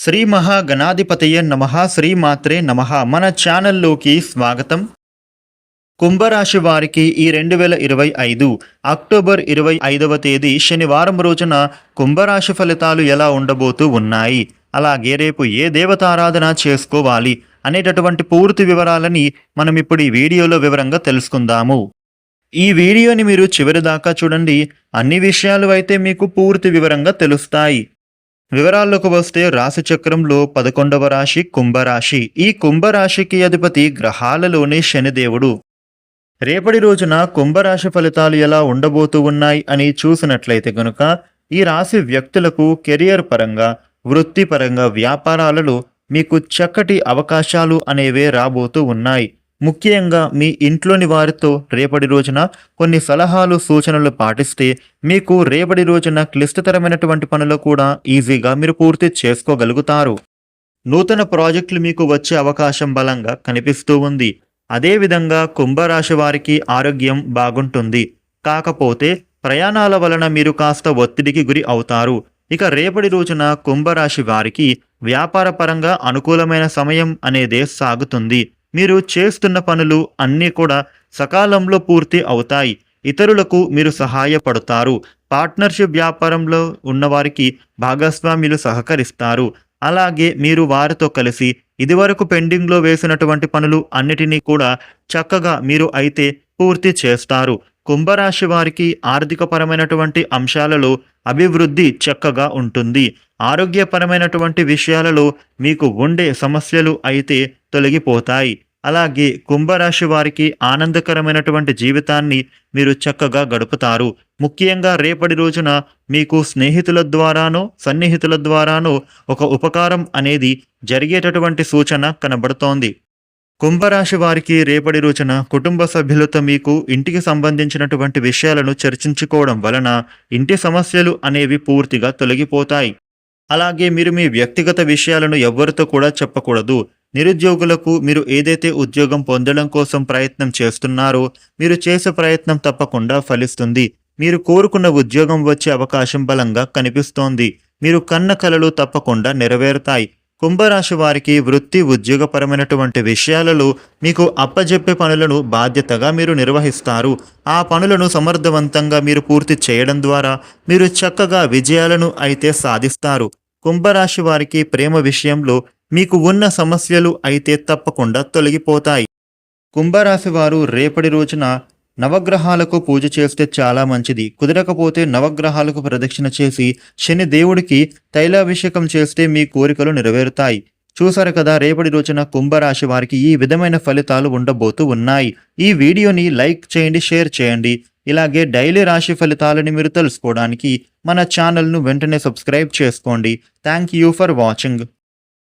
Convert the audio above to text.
శ్రీ మహాగణాధిపతయ నమ శ్రీమాత్రే నమ. మన ఛానల్లోకి స్వాగతం. కుంభరాశి వారికి ఈ రెండు వేల ఇరవై ఐదు అక్టోబర్ ఇరవై ఐదవ తేదీ శనివారం రోజున కుంభరాశి ఫలితాలు ఎలా ఉండబోతూ ఉన్నాయి? అలాగే రేపు ఏ దేవతారాధన చేసుకోవాలి అనేటటువంటి పూర్తి వివరాలని మనం ఇప్పుడు ఈ వీడియోలో వివరంగా తెలుసుకుందాము. ఈ వీడియోని మీరు చివరి దాకా చూడండి. అన్ని విషయాలు అయితే మీకు పూర్తి వివరంగా తెలుస్తాయి. వివరాల్లోకి వస్తే రాశి చక్రంలో పదకొండవ రాశి కుంభరాశి. ఈ కుంభరాశికి అధిపతి గ్రహాలలోని శనిదేవుడు. రేపటి రోజున కుంభరాశి ఫలితాలు ఎలా ఉండబోతూ ఉన్నాయి అని చూసినట్లయితే గనుక ఈ రాశి వ్యక్తులకు కెరియర్ పరంగా వృత్తిపరంగా వ్యాపారాలలో మీకు చక్కటి అవకాశాలు అనేవే రాబోతూ ఉన్నాయి. ముఖ్యంగా మీ ఇంట్లోని వారితో రేపటి రోజున కొన్ని సలహాలు సూచనలు పాటిస్తే మీకు రేపటి రోజున క్లిష్టతరమైనటువంటి పనులు కూడా ఈజీగా మీరు పూర్తి చేసుకోగలుగుతారు. నూతన ప్రాజెక్టులు మీకు వచ్చే అవకాశం బలంగా కనిపిస్తూ ఉంది. అదేవిధంగా కుంభరాశి వారికి ఆరోగ్యం బాగుంటుంది. కాకపోతే ప్రయాణాల వలన మీరు కాస్త ఒత్తిడికి గురి అవుతారు. ఇక రేపటి రోజున కుంభరాశి వారికి వ్యాపారపరంగా అనుకూలమైన సమయం అనేదే సాగుతుంది. మీరు చేస్తున్న పనులు అన్నీ కూడా సకాలంలో పూర్తి అవుతాయి. ఇతరులకు మీరు సహాయపడతారు. పార్ట్నర్షిప్ వ్యాపారంలో ఉన్నవారికి భాగస్వామ్యులు సహకరిస్తారు. అలాగే మీరు వారితో కలిసి ఇదివరకు పెండింగ్లో వేసినటువంటి పనులు అన్నిటినీ కూడా చక్కగా మీరు అయితే పూర్తి చేస్తారు. కుంభరాశి వారికి ఆర్థికపరమైనటువంటి అంశాలలో అభివృద్ధి చక్కగా ఉంటుంది. ఆరోగ్యపరమైనటువంటి విషయాలలో మీకు ఉండే సమస్యలు అయితే తొలగిపోతాయి. అలాగే కుంభరాశి వారికి ఆనందకరమైనటువంటి జీవితాన్ని మీరు చక్కగా గడుపుతారు. ముఖ్యంగా రేపటి రోజున మీకు స్నేహితుల ద్వారానో సన్నిహితుల ద్వారానో ఒక ఉపకారం అనేది జరిగేటటువంటి సూచన కనబడుతోంది. కుంభరాశి వారికి రేపటి రోజున కుటుంబ సభ్యులతో మీకు ఇంటికి సంబంధించినటువంటి విషయాలను చర్చించుకోవడం వలన ఇంటి సమస్యలు అనేవి పూర్తిగా తొలగిపోతాయి. అలాగే మీరు మీ వ్యక్తిగత విషయాలను ఎవ్వరితో కూడా చెప్పకూడదు. నిరుద్యోగులకు మీరు ఏదైతే ఉద్యోగం పొందడం కోసం ప్రయత్నం చేస్తున్నారో మీరు చేసే ప్రయత్నం తప్పకుండా ఫలిస్తుంది. మీరు కోరుకున్న ఉద్యోగం వచ్చే అవకాశం బలంగా కనిపిస్తోంది. మీరు కన్న కలలు తప్పకుండా నెరవేరుతాయి. కుంభరాశి వారికి వృత్తి ఉద్యోగపరమైనటువంటి విషయాలలో మీకు అప్పజెప్పే పనులను బాధ్యతగా మీరు నిర్వహిస్తారు. ఆ పనులను సమర్థవంతంగా మీరు పూర్తి చేయడం ద్వారా మీరు చక్కగా విజయాలను అయితే సాధిస్తారు. కుంభరాశి వారికి ప్రేమ విషయంలో మీకు ఉన్న సమస్యలు అయితే తప్పకుండా తొలగిపోతాయి. కుంభరాశి వారు రేపటి రోజున నవగ్రహాలకు పూజ చేస్తే చాలా మంచిది. కుదరకపోతే నవగ్రహాలకు ప్రదక్షిణ చేసి శని దేవుడికి తైలాభిషేకం చేస్తే మీ కోరికలు నెరవేరుతాయి. చూసారు కదా రేపటి రోజున కుంభరాశి వారికి ఈ విధమైన ఫలితాలు ఉండబోతూ ఉన్నాయి. ఈ వీడియోని లైక్ చేయండి షేర్ చేయండి. ఇలాగే డైలీ రాశి ఫలితాలని మీరు తెలుసుకోవడానికి మన ఛానల్ను వెంటనే సబ్స్క్రైబ్ చేసుకోండి. Thank you for watching.